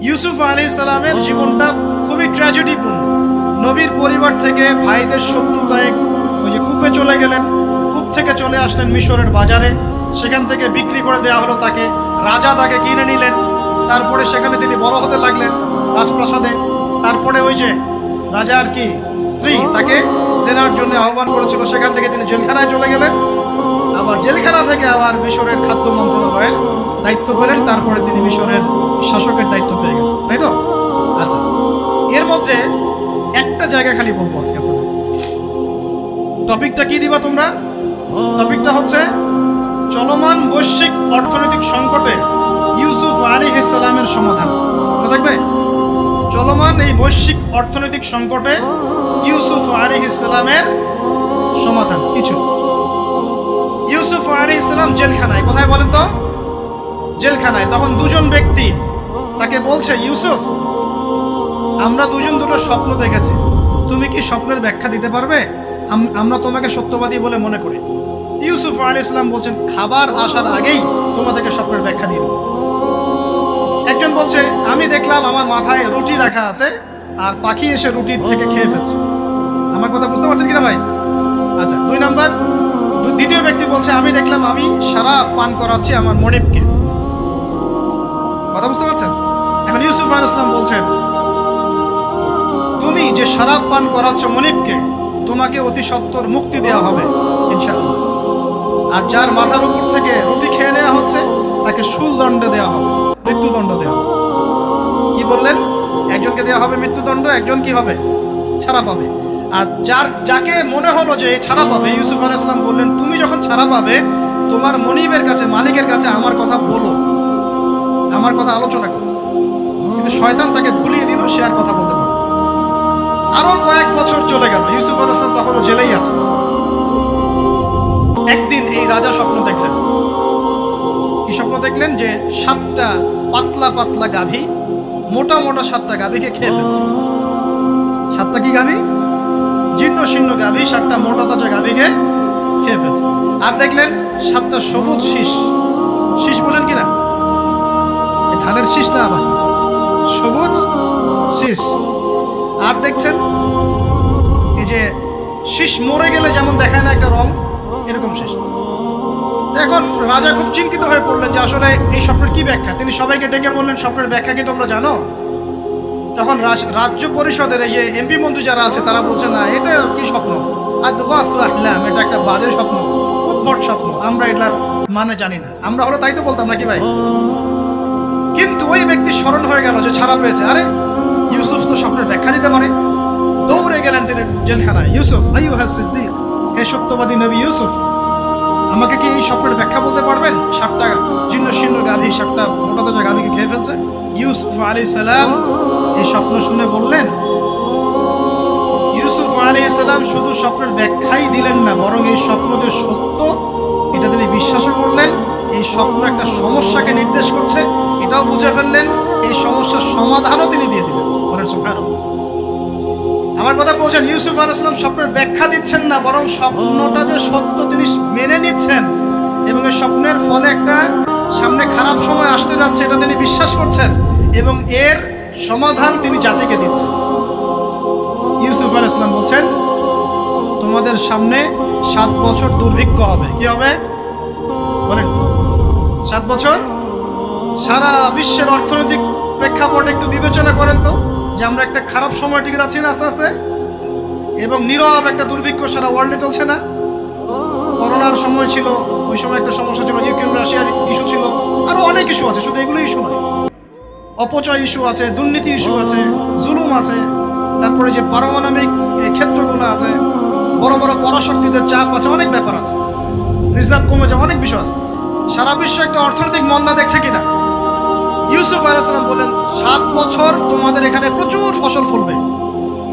ইউসুফ আলী সালামের জীবনটা খুবই ট্র্যাজেডিপূর্ণ নবীর পরিবার থেকে ভাইদের শত্রুতায় ওই যে কূপে চলে গেলেন, কূপ থেকে চলে আসলেন মিশরের বাজারে। সেখান থেকে বিক্রি করে দেওয়া হলো তাকে। রাজা তাকে কিনে নিলেন। তারপরে সেখানে তিনি বড় হতে লাগলেন রাজপ্রাসাদে। তারপরে ওই যে রাজার কি স্ত্রী তাকে সেনার জন্য আহ্বান করেছিল। সেখান থেকে তিনি জেলখানায় চলে গেলেন। আবার জেলখানা থেকে আবার মিশরের খাদ্য মন্ত্রণালয়ের দায়িত্ব পেলেন, তারপরে তিনি মিশরের শাসকের দায়িত্ব পেয়ে গেছেন, তাই তো? আচ্ছা এর মধ্যে একটা জায়গা খালি বলব আজকে টপিকটা কি দিবা তোমরা? টপিকটা হচ্ছে চলমান বৈশ্বিক অর্থনৈতিক সংকটে ইউসুফ আলী ইসলামের সমাধান। দেখবে চলমান এই বৈশ্বিক অর্থনৈতিক সংকটে ইউসুফ আলী ইসলামের সমাধান। কিছু ইউসুফ আলী ইসলাম জেলখানায়। কোথায় বলেন তো? জেলখানায়। তখন দুজন ব্যক্তি তাকে বলছে, ইউসুফ, আমরা দুজন দুটো স্বপ্ন দেখেছি। তুমি কি স্বপ্নের ব্যাখ্যা দিতে পারবে? আমরা তোমাকে সত্যবাদী বলে মনে করি। ইউসুফ আলী ইসলাম বলছেন, খাবার আসার আগেই তোমাদেরকে স্বপ্নের ব্যাখ্যা দিয়ে একজন বলছে, আমি দেখলাম আমার মাথায় রুটি রাখা আছে আর পাখি এসে রুটির থেকে খেয়ে ফেলছে। আমার কথা বুঝতে পারছেন কিনা ভাই? আচ্ছা দুই নাম্বার দ্বিতীয় ব্যক্তি বলছে, আমি দেখলাম, আমি সারা পান করাচ্ছি আমার মনিবকে। কথা বুঝতে পারছেন? এখন ইউসুফ আল ইসলাম বলছেন, তুমি যে শরাব পান করাচ্ছ মনিবকে, তোমাকে অতি সত্বর মুক্তি দেওয়া হবে, ইনশাআল্লাহ। আর যার মাথার উপর থেকে রুটি খেয়ে নেওয়া হচ্ছে, তাকে সুলদণ্ড দেওয়া হবে, মৃত্যুদণ্ড দেওয়া হবে। কি বললেন? একজনকে দেওয়া হবে মৃত্যুদণ্ড, একজন কি হবে? ছাড়া পাবে। আর যার, যাকে মনে হলো যে ছাড়া পাবে, ইউসুফ আল ইসলাম বললেন, তুমি যখন ছাড়া পাবে, তোমার মনিবের কাছে, মালিকের কাছে আমার কথা বলো। আমার কথা আলোচনা করো। কিন্তু শয়তান তাকে ভুলিয়ে দিল, সে আর কথা বলতে পারবে না। আরও কয়েক বছর চলে গেল, ইউসুফ আল ইসলাম তখনও জেলেই আছে একদিন এই রাজা স্বপ্ন দেখলেন। কি স্বপ্ন দেখলেন? যে সাতটা পাতলা পাতলা গাভী, মোটা মোটা সাতটা গাভীকে খেয়ে ফেলছে। সাতটা কি গাভী? জীর্ণ শীর্ণ গাভী, সাতটা মোটা তাজা গাভীকে খেয়ে ফেলছে। আর দেখলেন সাতটা সবুজ শীষ। শীষ বোঝেন কিনা? ধানের শীষ না আবার? সবুজ শীষ। আর দেখছেন, এই যে শীষ মরে গেলে যেমন দেখায় না একটা রং, এরকম শীষ। এখন রাজা খুব চিন্তিত হয়ে পড়লেন যে আসলে এই স্বপ্নের কি ব্যাখ্যা? তিনি সবাইকে ডেকে বললেন, স্বপ্নের ব্যাখ্যা কি তোমরা জানো? তখন রাজ্য পরিষদের এই যে এমপি মন্ত্রী যারা আছে, তারা বলছে, না, এটা কি স্বপ্ন? আদওয়াফলাহলাম এটা একটা বাজে স্বপ্ন উদ্ভট স্বপ্ন, আমরা এটার মানে জানি না। আমরা হলো তাই তো বলতাম নাকি ভাই? কিন্তু ওই ব্যক্তি স্মরণ হয়ে গেল যে ছাড়া পেয়েছে। আরে, ইউসুফ তো স্বপ্নের ব্যাখ্যা দিতে পারে। দৌড়ে গেলেন তিনি জেলখানায়। ইউসুফ আইয়ু সিদ্দিক, হে সত্যবাদী নবী ইউসুফ, আমাকে কি এই স্বপ্নের ব্যাখ্যা বলতে পারবেন? সাতটা জীর্ণ শীর্ণ গাভী সাতটা মোটা তাজা গাভীকে খেয়ে ফেলছে। ইউসুফ আলী সালাম এই স্বপ্ন শুনে বললেন, ইউসুফ আলী সালাম শুধু স্বপ্নের ব্যাখ্যাই দিলেন না, বরং এই স্বপ্ন যে সত্য, এটা তিনি বিশ্বাসও করলেন, এই স্বপ্ন একটা সমস্যাকে নির্দেশ করছে, এটাও বুঝে ফেললেন, এই সমস্যার সমাধানও তিনি দিয়ে দিলেন বলেন, সুবহানাল্লাহ। আমার কথা বলছেন ইউসুফ আল ইসলাম স্বপ্নের ব্যাখ্যা দিচ্ছেন না, বরং স্বপ্নটা যে সত্য তিনি মেনে নিচ্ছেন এবং এই স্বপ্নের ফলে একটা সামনে খারাপ সময় আসতে যাচ্ছে, এটা তিনি বিশ্বাস করছেন এবং এর সমাধান তিনি জাতিকে দিচ্ছেন। ইউসুফ আল ইসলাম বলছেন, তোমাদের সামনে সাত বছর দুর্ভিক্ষ হবে। কি হবে? বলেন। সাত বছর? সারা বিশ্বের অর্থনৈতিক প্রেক্ষাপট একটু বিবেচনা করেন তো, যে আমরা একটা খারাপ সময় টিকে যাচ্ছি না আস্তে আস্তে, এবং নীরব একটা দুর্ভিক্ষ সারা ওয়ার্ল্ডে চলছে না। করোনার সময় ছিল, ওই সময় একটা সমস্যা ছিল, ইউক্রেন, রাশিয়ার ইস্যু ছিল, আরও অনেক ইস্যু আছে, শুধু এগুলো ইস্যু অপচয় ইস্যু আছে, দুর্নীতি ইস্যু আছে, জুলুম আছে, তারপরে যে পারমাণবিক ক্ষেত্রগুলো আছে, বড় বড় পরাশক্তিদের চাপ আছে, অনেক ব্যাপার আছে। রিজার্ভ কমে যাওয়া অনেক বিষয় আছে। সারা বিশ্ব একটা অর্থনৈতিক মন্দা দেখছে কিনা? ইউসুফ আলাইসালাম বলেন সাত বছর তোমাদের এখানে প্রচুর ফসল ফলবে।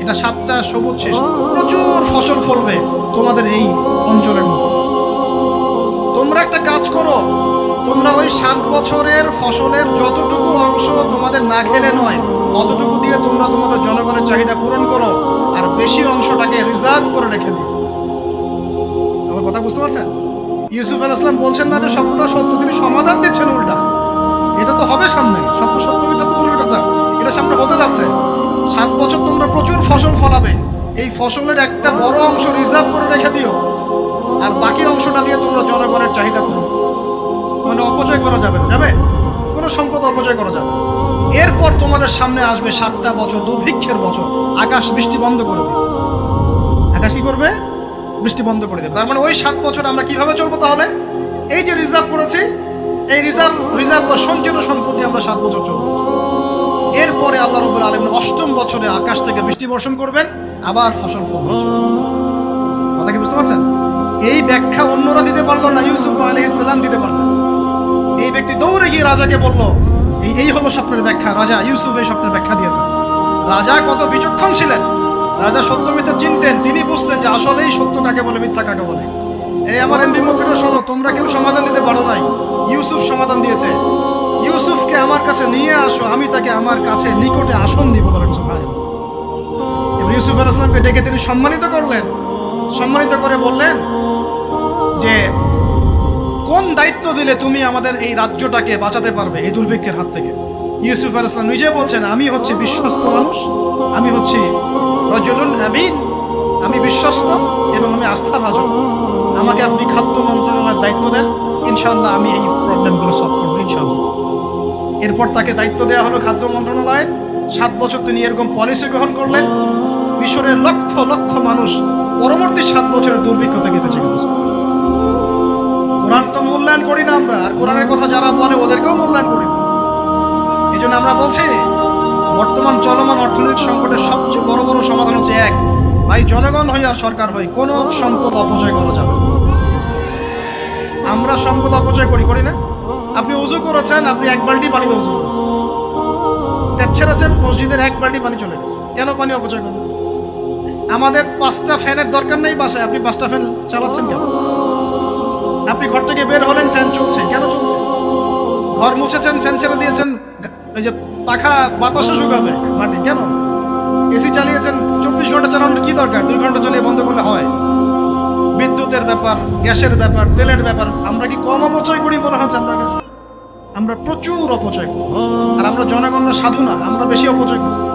এটা সাতটা সবুজ শেষ প্রচুর ফসল ফলবে তোমাদের এই অঞ্চলের মধ্যে। তোমরা একটা কাজ করো তোমরা ওই সাত বছরের ফসলের যতটুকু অংশ তোমাদের না খেলে নয়, অতটুকু দিয়ে তোমরা তোমাদের জনগণের চাহিদা পূরণ করো আর বেশি অংশটাকে রিজার্ভ করে রেখে দিও। আমার কথা বুঝতে পারছেন? ইউসুফ আল ইসলাম বলছেন না যে স্বপ্নটা সত্য, তিনি সমাধান দিচ্ছেন উল্টা। এটা তো হবে সামনে। স্বপ্ন সত্য মিথ্যা তো কথা। যাচ্ছে। সাত বছর তোমরা প্রচুর ফসল ফলাবে। এই ফসলের একটা বড় অংশ রিজার্ভ করে রেখে দিও। আর বাকি অংশটা দিয়ে তোমরা জনগণের চাহিদা করো। মানে অপচয় করা যাবে না, যাবে? কোনো সম্পদ অপচয় করা যাবে এরপর তোমাদের সামনে আসবে সাতটা বছর, দুর্ভিক্ষের বছর। আকাশ বৃষ্টি বন্ধ করে দেবে। আকাশ কি করবে? বৃষ্টি বন্ধ করে দেবে। তার মানে ওই সাত বছর আমরা কীভাবে চলবো তাহলে? এই যে রিজার্ভ করেছি, এই রিজার্ভ রিজার্ভ বা সঞ্চিত সম্পত্তি আমরা সাত বছর চলবো। এরপরে আল্লাহ রবুল আলম অষ্টম বছরে আকাশ থেকে বৃষ্টি বর্ষণ করবেন, আবার ফসল ফল কথা কি বুঝতে পারছেন? এই ব্যাখ্যা অন্যরা দিতে পারল না, ইউসুফ আলহ ইসলাম দিতে পারল ব্যক্তি দৌড়ে গিয়ে রাজাকে বলল, এই এই হলো স্বপ্নের ব্যাখ্যা। রাজা ইউসুফ এই স্বপ্নের ব্যাখ্যা দিয়েছেন। রাজা কত বিচক্ষণ ছিলেন। রাজা সত্য মিথ্যা চিনতেন, তিনি বুঝতেন যে আসলেই সত্য কাকে বলে, মিথ্যা কাকে বলে। এই আমার এমপি মন্ত্রীরা শোনো, তোমরা কেউ সমাধান দিতে পারো নাই। ইউসুফ সমাধান দিয়েছে। ইউসুফকে আমার কাছে নিয়ে আসো, আমি তাকে আমার কাছে নিকটে আসন দিব বলেন এবার ইউসুফ আল ইসলামকে ডেকে তিনি সম্মানিত করলেন। সম্মানিত করে বললেন দিলে তুমি আমাদের এই রাজ্যটাকে বাঁচাতে পারবে এই দুর্ভিক্ষের হাত থেকে। ইউসুফ আল ইসলাম নিজে বলছেন, আমি হচ্ছে বিশ্বস্ত মানুষ, আমি হচ্ছি রজলুন আমিন, আমি বিশ্বস্ত এবং আমি আস্থাভাজন। আমাকে আপনি খাদ্য মন্ত্রণালয়ের দায়িত্ব দেন ইনশাল্লাহ আমি এই প্রবলেমগুলো সলভ করব ইনশাল্লাহ এরপর তাকে দায়িত্ব দেওয়া হলো খাদ্য মন্ত্রণালয়ের। সাত বছর তিনি এরকম পলিসি গ্রহণ করলেন। মিশরের লক্ষ লক্ষ মানুষ পরবর্তী সাত বছরের দুর্ভিক্ষ থেকে বেঁচে তো মূল্যায়ন করি না আমরা, আর কোরআনের কথা যারা বলে ওদেরকেও মূল্যায়ন করি না। এই জন্য আমরা বলছি, বর্তমান চলমান অর্থনৈতিক সংকটের সবচেয়ে বড় বড় সমাধান হচ্ছে এক, ভাই জনগণ হই আর সরকার হই, কোনো সম্পদ অপচয় করা যাবে আমরা সম্পদ অপচয় করি করি না। আপনি উজু করেছেন, আপনি এক বালতি পানিতে উজু করেছেন। ট্যাপ ছেড়েছেন, মসজিদের এক বালতি পানি চলে গেছে। কেন পানি অপচয় করবেন? আমাদের পাঁচটা ফ্যানের দরকার নেই বাসায়, আপনি পাঁচটা ফ্যান চালাচ্ছেন কেন? আপনি ঘর থেকে বের হলেন, ফ্যান চলছে। কেন চলছে? ঘর মুছেছেন, ফ্যান ছেড়ে দিয়েছেন ওই যে পাখা বাতাসে শুকাবে। মাটি, কেন? এসি চালিয়েছেন, চব্বিশ ঘণ্টা চালানোর কি দরকার? দুই ঘণ্টা চালিয়ে বন্ধ করলে হয়। বিদ্যুতের ব্যাপার, গ্যাসের ব্যাপার, তেলের ব্যাপার, আমরা কি কম অপচয় করি মনে হচ্ছে আপনার কাছে? আমরা প্রচুর অপচয় করি। আর আমরা জনগণ সাধু না, আমরা বেশি অপচয় করি।